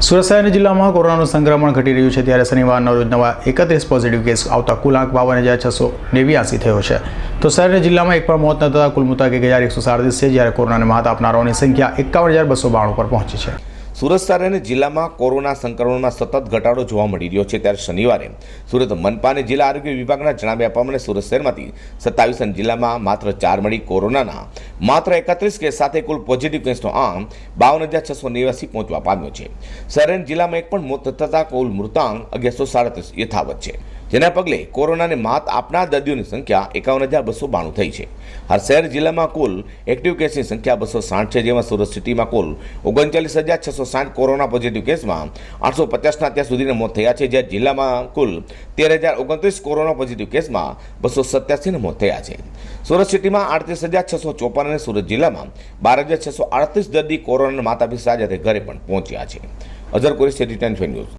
સુરત જિલ્લામાં કોરોનાનું સંક્રમણ ઘટી રહ્યું છે ત્યારે શનિવારના રોજ નવા એકત્રીસ પોઝિટિવ કેસ આવતા કુલ આંક બાવન હજાર છસો નેવ્યાસી થયો છે. તો શહેર જિલ્લામાં એક પણ મોત ન થતાં કુલ મુતા એક હજાર એકસો સાડત્રીસ છે જ્યારે કોરોનાને માત આપનારાઓની સંખ્યા એકાવન હજાર બસો બાણું પર પહોંચી છે. સુરત શહેર અને જિલ્લામાં કોરોના સંક્રમણમાં સતત ઘટાડો જોવા મળી રહ્યો છે. ત્યારે શનિવારે સુરત મનપા અને જિલ્લા આરોગ્ય વિભાગના જણાવ્યા પ્રમાણે સુરત શહેરમાંથી સત્તાવીસ જિલ્લામાં માત્ર ચાર મળી કોરોનાના માત્ર એકત્રીસ કેસ સાથે કુલ પોઝિટિવ કેસનો આંક બાવન હજાર છસો નેવ્યાસી પહોંચવા પામ્યો છે. શહેર જિલ્લામાં એક પણ મોત થતાં કુલ મૃતાંક અગિયારસો સાડત્રીસ યથાવત છે. જેના પગલે કોરોનાને માત આપનાર દર્દીઓની સંખ્યા એકાવન હજાર બસો બાણું થઈ છે. હાલ શહેર જિલ્લામાં કુલ એક્ટિવ કેસની સંખ્યા બસો સાઠ છે, જેમાં સુરત સિટીમાં કુલ ઓગણચાલીસ હજાર છસો સાઠ કોરોના પોઝિટિવ કેસમાં આઠસો પચાસના અત્યાર સુધીના મોત થયા છે જ્યારે જિલ્લામાં કુલ તેર હજાર ઓગણત્રીસ કોરોના પોઝિટિવ કેસમાં બસો સત્યાસીના મોત થયા છે. સુરત સિટીમાં આડત્રીસ હજાર છસો ચોપન અને સુરત જિલ્લામાં બાર હજાર છસો આડત્રીસ દર્દી કોરોનાના માતા પિતા સાથે ઘરે પણ પહોંચ્યા છે. અઝર કોરી સિટી ટેન ન્યૂઝ.